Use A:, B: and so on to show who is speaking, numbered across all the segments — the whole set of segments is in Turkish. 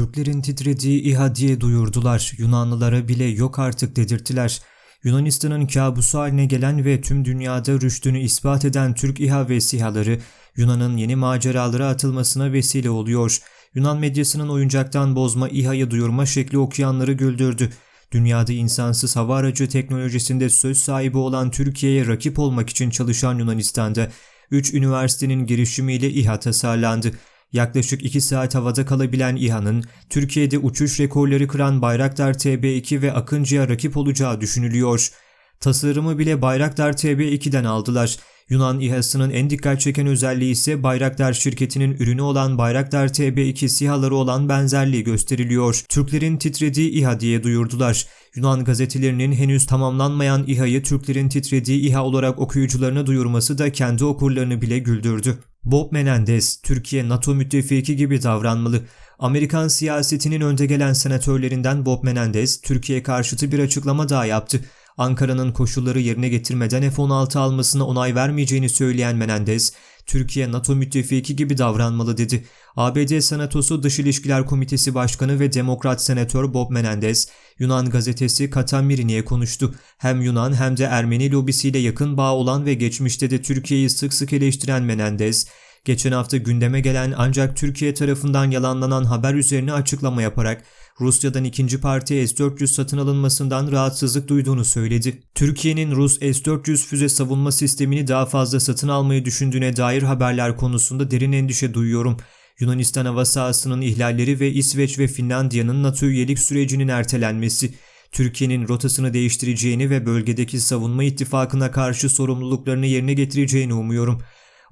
A: Türklerin titrediği İHA diye duyurdular. Yunanlılara bile yok artık dedirttiler. Yunanistan'ın kabusu haline gelen ve tüm dünyada rüştünü ispat eden Türk İHA ve SİHA'ları Yunan'ın yeni maceralara atılmasına vesile oluyor. Yunan medyasının oyuncaktan bozma İHA'yı duyurma şekli okuyanları güldürdü. Dünyada insansız hava aracı teknolojisinde söz sahibi olan Türkiye'ye rakip olmak için çalışan Yunanistan'da 3 üniversitenin girişimiyle İHA tasarlandı. Yaklaşık 2 saat havada kalabilen İHA'nın Türkiye'de uçuş rekorları kıran Bayraktar TB2 ve Akıncı'ya rakip olacağı düşünülüyor. Tasarımı bile Bayraktar TB2'den aldılar. Yunan İHA'sının en dikkat çeken özelliği ise Bayraktar şirketinin ürünü olan Bayraktar TB2 SİHA'ları olan benzerliği gösteriliyor. Türklerin titrediği İHA diye duyurdular. Yunan gazetelerinin henüz tamamlanmayan İHA'yı Türklerin titrediği İHA olarak okuyucularına duyurması da kendi okurlarını bile güldürdü. Bob Menendez, Türkiye NATO müttefiki gibi davranmalı. Amerikan siyasetinin önde gelen senatörlerinden Bob Menendez, Türkiye karşıtı bir açıklama daha yaptı. Ankara'nın koşulları yerine getirmeden F-16 almasına onay vermeyeceğini söyleyen Menendez, Türkiye NATO müttefiki gibi davranmalı dedi. ABD Senatosu Dış İlişkiler Komitesi Başkanı ve Demokrat Senatör Bob Menendez, Yunan gazetesi Katamirini'ye konuştu. Hem Yunan hem de Ermeni lobisiyle yakın bağ olan ve geçmişte de Türkiye'yi sık sık eleştiren Menendez, geçen hafta gündeme gelen ancak Türkiye tarafından yalanlanan haber üzerine açıklama yaparak Rusya'dan ikinci parti S-400 satın alınmasından rahatsızlık duyduğunu söyledi. Türkiye'nin Rus S-400 füze savunma sistemini daha fazla satın almayı düşündüğüne dair haberler konusunda derin endişe duyuyorum. Yunanistan hava sahasının ihlalleri ve İsveç ve Finlandiya'nın NATO üyelik sürecinin ertelenmesi, Türkiye'nin rotasını değiştireceğini ve bölgedeki savunma ittifakına karşı sorumluluklarını yerine getireceğini umuyorum.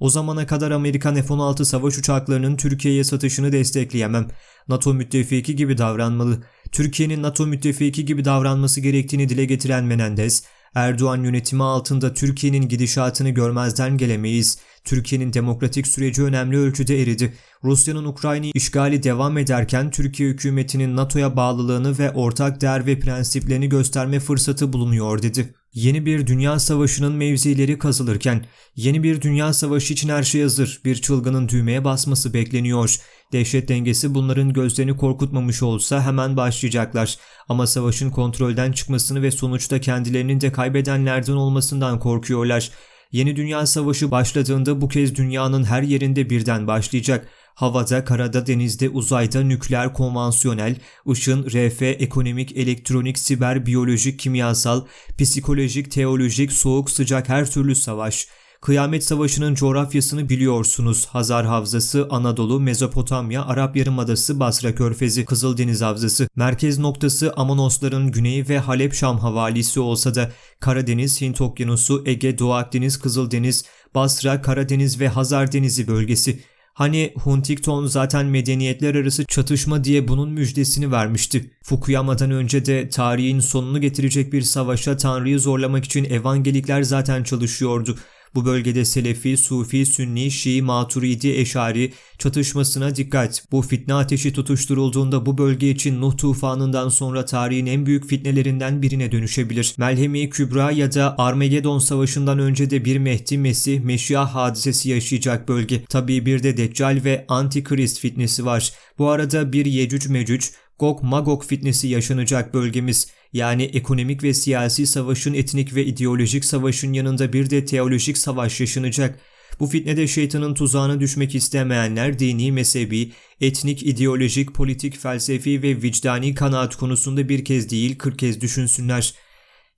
A: O zamana kadar Amerikan F-16 savaş uçaklarının Türkiye'ye satışını destekleyemem. NATO müttefiki gibi davranmalı. Türkiye'nin NATO müttefiki gibi davranması gerektiğini dile getiren Menendez, Erdoğan yönetimi altında Türkiye'nin gidişatını görmezden gelemeyiz. Türkiye'nin demokratik süreci önemli ölçüde eridi. Rusya'nın Ukrayna'yı işgali devam ederken Türkiye hükümetinin NATO'ya bağlılığını ve ortak değer ve prensiplerini gösterme fırsatı bulunuyor dedi. Yeni bir dünya savaşının mevzileri kazılırken, yeni bir dünya savaşı için her şey hazır, bir çılgının düğmeye basması bekleniyor. Dehşet dengesi bunların gözlerini korkutmamış olsa hemen başlayacaklar. Ama savaşın kontrolden çıkmasını ve sonuçta kendilerinin de kaybedenlerden olmasından korkuyorlar. Yeni Dünya Savaşı başladığında bu kez dünyanın her yerinde birden başlayacak. Havada, karada, denizde, uzayda, nükleer, konvansiyonel, ışın, RF, ekonomik, elektronik, siber, biyolojik, kimyasal, psikolojik, teolojik, soğuk, sıcak her türlü savaş. Kıyamet Savaşı'nın coğrafyasını biliyorsunuz. Hazar Havzası, Anadolu, Mezopotamya, Arap Yarımadası, Basra Körfezi, Kızıldeniz Havzası. Merkez noktası Amonosların güneyi ve Halep Şam havalisi olsa da Karadeniz, Hint Okyanusu, Ege, Doğu Akdeniz, Kızıldeniz, Basra, Karadeniz ve Hazar Denizi bölgesi. Hani Huntington zaten medeniyetler arası çatışma diye bunun müjdesini vermişti. Fukuyama'dan önce de tarihin sonunu getirecek bir savaşa Tanrı'yı zorlamak için evangelikler zaten çalışıyordu. Bu bölgede Selefi, Sufi, Sünni, Şii, Maturidi, Eşari çatışmasına dikkat. Bu fitne ateşi tutuşturulduğunda bu bölge için Nuh tufanından sonra tarihin en büyük fitnelerinden birine dönüşebilir. Melhemi Kübra ya da Armagedon savaşından önce de bir Mehdi Mesih, Meşiyah hadisesi yaşayacak bölge. Tabii bir de Deccal ve Antikrist fitnesi var. Bu arada bir Yecüc Mecüc, Gog Magog fitnesi yaşanacak bölgemiz. Yani ekonomik ve siyasi savaşın etnik ve ideolojik savaşın yanında bir de teolojik savaş yaşanacak. Bu fitnede şeytanın tuzağına düşmek istemeyenler dini, mezhebi, etnik, ideolojik, politik, felsefi ve vicdani kanaat konusunda bir kez değil kırk kez düşünsünler.''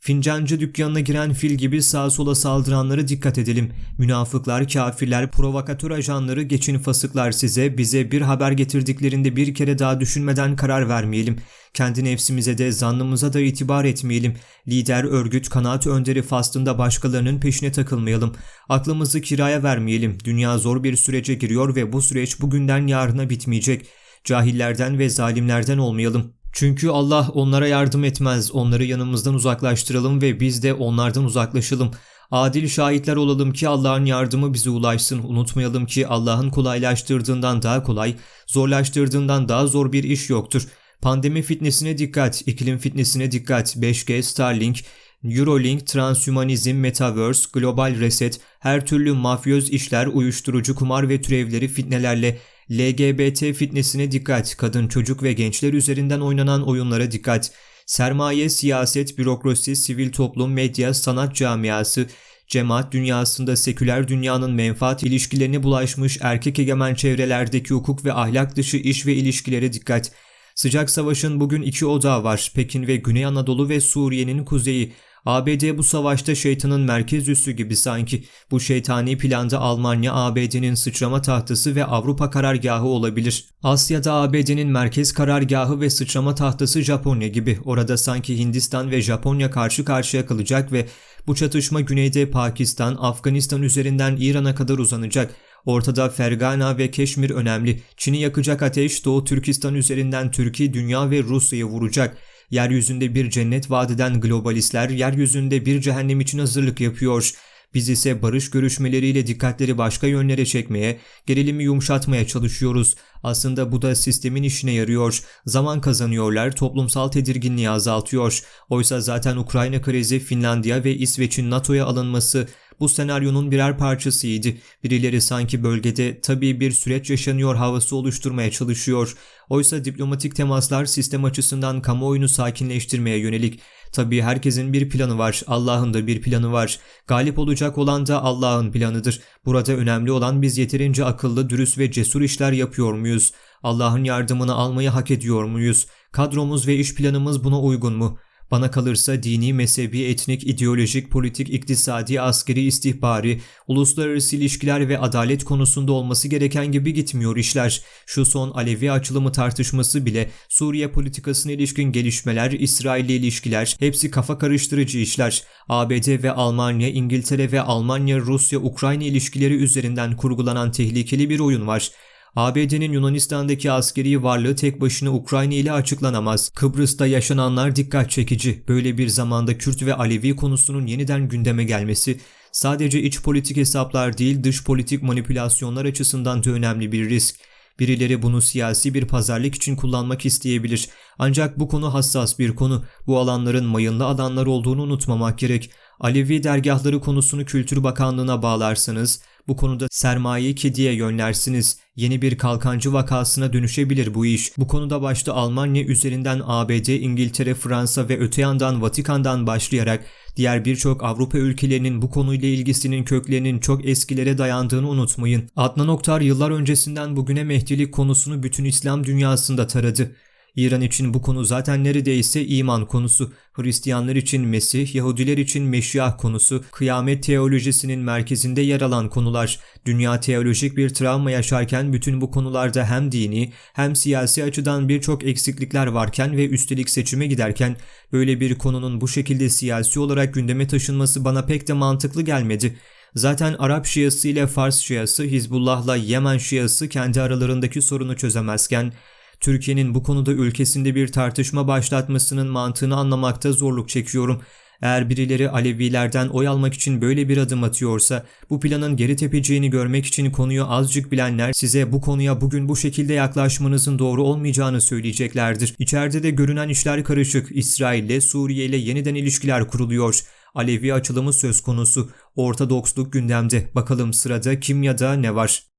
A: Fincancı dükkanına giren fil gibi sağa sola saldıranlara dikkat edelim. Münafıklar, kafirler, provokatör ajanları geçin fasıklar size, bize bir haber getirdiklerinde bir kere daha düşünmeden karar vermeyelim. Kendi nefsimize de zannımıza da itibar etmeyelim. Lider, örgüt, kanaat önderi faslında başkalarının peşine takılmayalım. Aklımızı kiraya vermeyelim. Dünya zor bir sürece giriyor ve bu süreç bugünden yarına bitmeyecek. Cahillerden ve zalimlerden olmayalım. Çünkü Allah onlara yardım etmez. Onları yanımızdan uzaklaştıralım ve biz de onlardan uzaklaşalım. Adil şahitler olalım ki Allah'ın yardımı bize ulaşsın. Unutmayalım ki Allah'ın kolaylaştırdığından daha kolay, zorlaştırdığından daha zor bir iş yoktur. Pandemi fitnesine dikkat, iklim fitnesine dikkat, 5G, Starlink, Eurolink, transhumanizm, metaverse, global reset, her türlü mafyöz işler, uyuşturucu kumar ve türevleri fitnelerle LGBT fitnesine dikkat, kadın, çocuk ve gençler üzerinden oynanan oyunlara dikkat, sermaye, siyaset, bürokrasi, sivil toplum, medya, sanat camiası, cemaat dünyasında seküler dünyanın menfaat ilişkilerine bulaşmış erkek egemen çevrelerdeki hukuk ve ahlak dışı iş ve ilişkilere dikkat. Sıcak savaşın bugün iki odağı var. Pekin ve Güney Anadolu ve Suriye'nin kuzeyi. ABD bu savaşta şeytanın merkez üssü gibi sanki. Bu şeytani planda Almanya ABD'nin sıçrama tahtası ve Avrupa karargahı olabilir. Asya'da ABD'nin merkez karargahı ve sıçrama tahtası Japonya gibi. Orada sanki Hindistan ve Japonya karşı karşıya kalacak ve bu çatışma güneyde Pakistan, Afganistan üzerinden İran'a kadar uzanacak. Ortada Fergana ve Keşmir önemli. Çin'i yakacak ateş Doğu Türkistan üzerinden Türkiye, dünya ve Rusya'yı vuracak. Yeryüzünde bir cennet vadeden globalistler yeryüzünde bir cehennem için hazırlık yapıyor. Biz ise barış görüşmeleriyle dikkatleri başka yönlere çekmeye, gerilimi yumuşatmaya çalışıyoruz. Aslında bu da sistemin işine yarıyor. Zaman kazanıyorlar, toplumsal tedirginliği azaltıyor. Oysa zaten Ukrayna krizi, Finlandiya ve İsveç'in NATO'ya alınması bu senaryonun birer parçasıydı. Birileri sanki bölgede tabii bir süreç yaşanıyor havası oluşturmaya çalışıyor. Oysa diplomatik temaslar sistem açısından kamuoyunu sakinleştirmeye yönelik. Tabii herkesin bir planı var, Allah'ın da bir planı var. Galip olacak olan da Allah'ın planıdır. Burada önemli olan biz yeterince akıllı, dürüst ve cesur işler yapıyor muyuz? Allah'ın yardımını almayı hak ediyor muyuz? Kadromuz ve iş planımız buna uygun mu? Bana kalırsa dini, mezhebi, etnik, ideolojik, politik, iktisadi, askeri, istihbari, uluslararası ilişkiler ve adalet konusunda olması gereken gibi gitmiyor işler. Şu son Alevi açılımı tartışması bile Suriye politikasına ilişkin gelişmeler, İsrail'le ilişkiler hepsi kafa karıştırıcı işler. ABD ve Almanya, İngiltere ve Almanya, Rusya, Ukrayna ilişkileri üzerinden kurgulanan tehlikeli bir oyun var. ABD'nin Yunanistan'daki askeri varlığı tek başına Ukrayna ile açıklanamaz. Kıbrıs'ta yaşananlar dikkat çekici. Böyle bir zamanda Kürt ve Alevi konusunun yeniden gündeme gelmesi sadece iç politik hesaplar değil dış politik manipülasyonlar açısından da önemli bir risk. Birileri bunu siyasi bir pazarlık için kullanmak isteyebilir. Ancak bu konu hassas bir konu. Bu alanların mayınlı alanlar olduğunu unutmamak gerek. Alevi dergahları konusunu Kültür Bakanlığı'na bağlarsanız bu konuda sermayeyi kediye yönlersiniz. Yeni bir kalkancı vakasına dönüşebilir bu iş. Bu konuda başta Almanya üzerinden ABD, İngiltere, Fransa ve öte yandan Vatikan'dan başlayarak diğer birçok Avrupa ülkelerinin bu konuyla ilgisinin köklerinin çok eskilere dayandığını unutmayın. Adnan Oktar yıllar öncesinden bugüne Mehdilik konusunu bütün İslam dünyasında taradı. İran için bu konu zaten neredeyse iman konusu, Hristiyanlar için Mesih, Yahudiler için Meşyah konusu, kıyamet teolojisinin merkezinde yer alan konular. Dünya teolojik bir travma yaşarken bütün bu konularda hem dini hem siyasi açıdan birçok eksiklikler varken ve üstelik seçime giderken böyle bir konunun bu şekilde siyasi olarak gündeme taşınması bana pek de mantıklı gelmedi. Zaten Arap Şiası ile Fars Şiası, Hizbullah'la Yemen Şiası kendi aralarındaki sorunu çözemezken Türkiye'nin bu konuda ülkesinde bir tartışma başlatmasının mantığını anlamakta zorluk çekiyorum. Eğer birileri Alevilerden oy almak için böyle bir adım atıyorsa, bu planın geri tepeceğini görmek için konuyu azıcık bilenler size bu konuya bugün bu şekilde yaklaşmanızın doğru olmayacağını söyleyeceklerdir. İçeride de görünen işler karışık. İsrail ile Suriye ile yeniden ilişkiler kuruluyor. Alevi açılımı söz konusu. Ortodoksluk gündemde. Bakalım sırada kim ya da ne var?